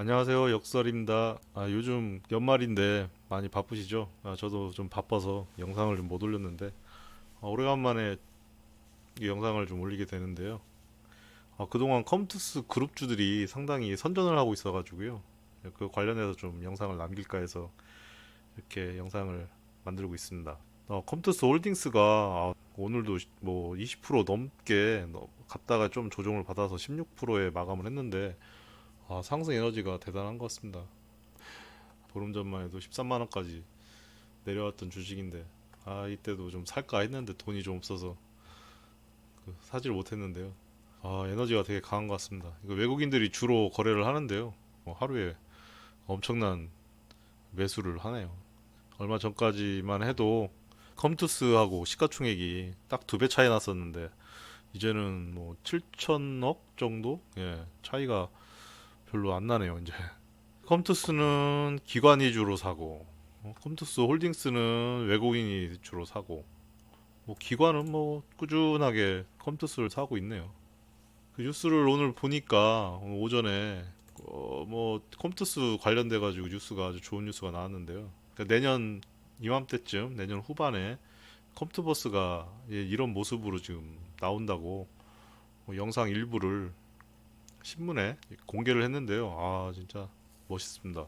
안녕하세요 역설입니다. 아, 요즘 연말인데 많이 바쁘시죠? 아, 저도 좀 바빠서 영상을 좀 못 올렸는데 아, 오래간만에 이 영상을 좀 올리게 되는데요. 아, 그동안 컴투스 그룹주들이 상당히 선전을 하고 있어 가지고요. 그 관련해서 좀 영상을 남길까 해서 이렇게 영상을 만들고 있습니다. 어, 컴투스 홀딩스가 아, 오늘도 시- 뭐20% 넘게 너- 갔다가 좀 조정을 받아서 16%에 마감을 했는데 아, 상승 에너지가 대단한 것 같습니다. 보름 전만 해도 13만 원까지 내려왔던 주식인데 아 이때도 좀 살까 했는데 돈이 좀 없어서 그 사지를 못했는데요. 아 에너지가 되게 강한 것 같습니다. 이거 외국인들이 주로 거래를 하는데요. 뭐 하루에 엄청난 매수를 하네요. 얼마 전까지만 해도 컴투스하고 시가총액이 딱 두 배 차이 났었는데 이제는 뭐 7천억 정도 예 차이가 별로 안 나네요 이제. 컴투스는 기관 위주로 사고 어, 컴투스 홀딩스는 외국인이 주로 사고 뭐 기관은 뭐 꾸준하게 컴투스를 사고 있네요. 그 뉴스를 오늘 보니까 오늘 오전에 어, 뭐 컴투스 관련돼 가지고 뉴스가 아주 좋은 뉴스가 나왔는데요. 그러니까 내년 이맘때쯤 내년 후반에 컴투버스가 예, 이런 모습으로 지금 나온다고 뭐 영상 일부를 신문에 공개를 했는데요. 아 진짜 멋있습니다.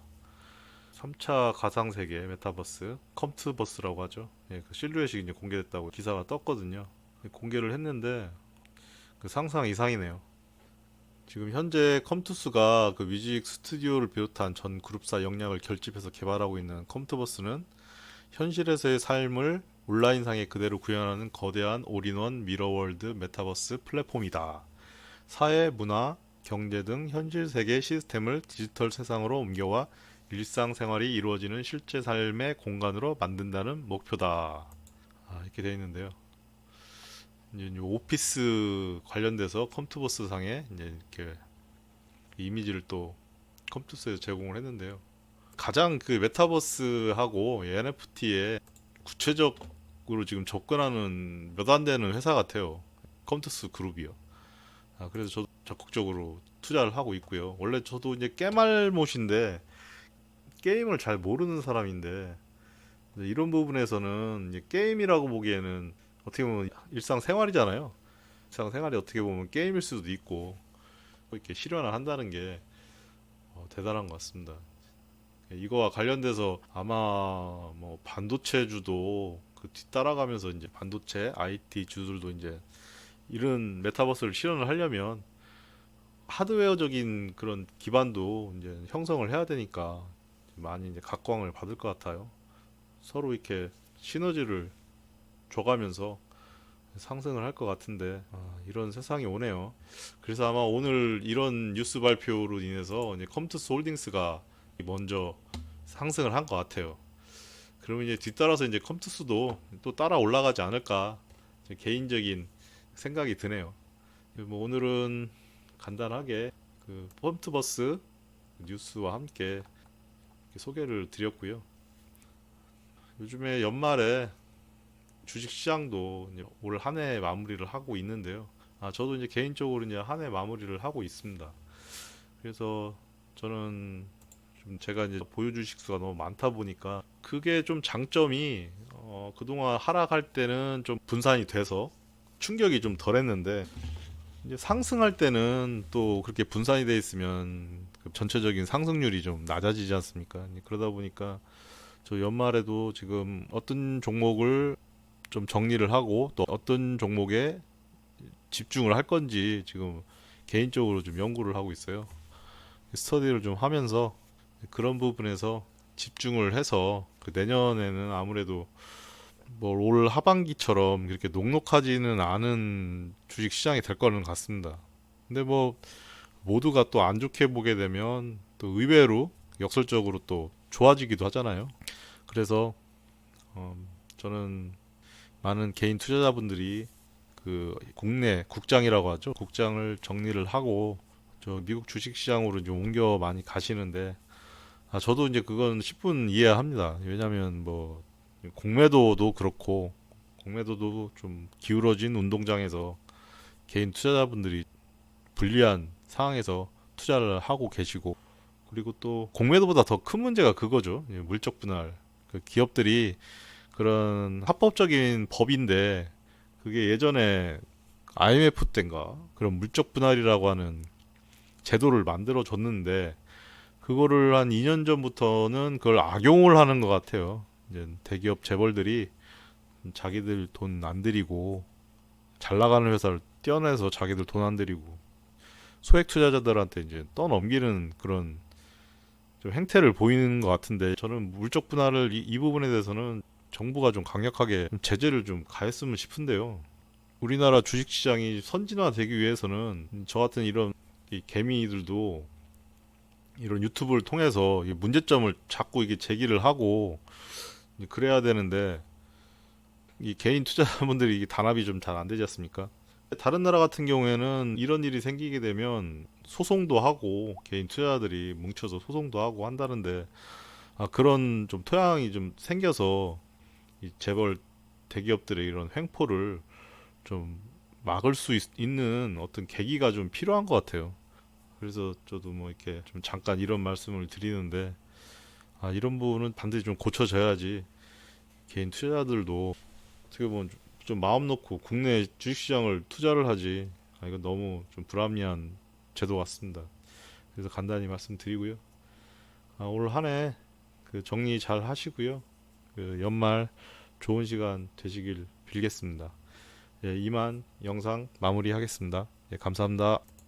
3차 가상 세계 메타버스 컴투버스라고 하죠. 예, 그 실루엣이 이제 공개됐다고 기사가 떴거든요. 공개를 했는데 그 상상 이상이네요. 지금 현재 컴투스가 그 뮤직 스튜디오를 비롯한 전 그룹사 역량을 결집해서 개발하고 있는 컴투버스는 현실에서의 삶을 온라인상에 그대로 구현하는 거대한 올인원 미러월드 메타버스 플랫폼이다. 사회, 문화, 경제 등 현실 세계 시스템을 디지털 세상으로 옮겨와 일상생활이 이루어지는 실제 삶의 공간으로 만든다는 목표다. 아, 이렇게 되어 있는데요. 이제 이 오피스 관련돼서 컴투버스 상에 이제 이렇게 이미지를 또 컴투스에서 제공을 했는데요. 가장 그 메타버스하고 NFT에 구체적으로 지금 접근하는 몇 안 되는 회사 같아요. 컴투스 그룹이요. 아, 그래서 저도 적극적으로 투자를 하고 있고요. 원래 저도 이제 깨말못인데 게임을 잘 모르는 사람인데 이런 부분에서는 게임이라고 보기에는 어떻게 보면 일상 생활이잖아요. 일상 생활이 어떻게 보면 게임일 수도 있고 이렇게 실현을 한다는 게 어, 대단한 것 같습니다. 이거와 관련돼서 아마 뭐 반도체주도 그 뒤따라가면서 이제 반도체 IT 주들도 이제 이런 메타버스를 실현을 하려면 하드웨어적인 그런 기반도 이제 형성을 해야 되니까 많이 이제 각광을 받을 것 같아요. 서로 이렇게 시너지를 줘가면서 상승을 할 것 같은데 아, 이런 세상이 오네요. 그래서 아마 오늘 이런 뉴스 발표로 인해서 이제 컴투스 홀딩스가 먼저 상승을 한 것 같아요. 그러면 이제 뒤따라서 이제 컴투스도 또 따라 올라가지 않을까 제 개인적인 생각이 드네요. 뭐 오늘은 간단하게 그 펌트버스 뉴스와 함께 소개를 드렸고요. 요즘에 연말에 주식 시장도 올 한 해 마무리를 하고 있는데요. 아, 저도 이제 개인적으로 이제 한 해 마무리를 하고 있습니다. 그래서 저는 좀 제가 이제 보유 주식 수가 너무 많다 보니까 그게 좀 장점이 어, 그동안 하락할 때는 좀 분산이 돼서 충격이 좀 덜했는데 이제 상승할 때는 또 그렇게 분산이 돼 있으면 그 전체적인 상승률이 좀 낮아지지 않습니까? 그러다 보니까 저 연말에도 지금 어떤 종목을 좀 정리를 하고 또 어떤 종목에 집중을 할 건지 지금 개인적으로 좀 연구를 하고 있어요. 스터디를 좀 하면서 그런 부분에서 집중을 해서 그 내년에는 아무래도 뭐올 하반기처럼 그렇게 녹록하지는 않은 주식 시장이 될 거는 같습니다. 근데 뭐 모두가 또 안 좋게 보게 되면 또 의외로 역설적으로 또 좋아지기도 하잖아요. 그래서 어, 저는 많은 개인 투자자분들이 그 국내 국장이라고 하죠. 국장을 정리를 하고 저 미국 주식 시장으로 좀 옮겨 많이 가시는데 아, 저도 이제 그건 10분 이해합니다. 왜냐하면 뭐 공매도도 그렇고 공매도도 좀 기울어진 운동장에서 개인 투자자분들이 불리한 상황에서 투자를 하고 계시고 그리고 또 공매도보다 더 큰 문제가 그거죠. 예, 물적 분할. 그 기업들이 그런 합법적인 법인데 그게 예전에 IMF 때인가 그런 물적 분할이라고 하는 제도를 만들어 줬는데 그거를 한 2년 전부터는 그걸 악용을 하는 것 같아요. 이제 대기업 재벌들이 자기들 돈 안 들이고 잘 나가는 회사를 떼어내서 자기들 돈 안 들이고 소액 투자자들한테 이제 떠넘기는 그런 좀 행태를 보이는 것 같은데 저는 물적 분할을 이, 이 부분에 대해서는 정부가 좀 강력하게 좀 제재를 좀 가했으면 싶은데요. 우리나라 주식시장이 선진화되기 위해서는 저 같은 이런 이 개미들도 이런 유튜브를 통해서 이 문제점을 자꾸 이게 제기를 하고 그래야 되는데 이 개인 투자자분들이 이게 단합이 좀 잘 안 되지 않습니까? 다른 나라 같은 경우에는 이런 일이 생기게 되면 소송도 하고 개인 투자자들이 뭉쳐서 소송도 하고 한다는데 아, 그런 좀 토양이 좀 생겨서 이 재벌 대기업들의 이런 횡포를 좀 막을 수 있, 는 어떤 계기가 좀 필요한 것 같아요. 그래서 저도 뭐 이렇게 좀 잠깐 이런 말씀을 드리는데 아, 이런 부분은 반드시 좀 고쳐져야지 개인 투자자들도 어떻게 보면 좀- 좀 마음 놓고 국내 주식시장을 투자를 하지 아, 이건 너무 좀 불합리한 제도 같습니다. 그래서 간단히 말씀드리고요. 아, 올 한 해 그 정리 잘 하시고요. 그 연말 좋은 시간 되시길 빌겠습니다. 예, 이만 영상 마무리하겠습니다. 예, 감사합니다.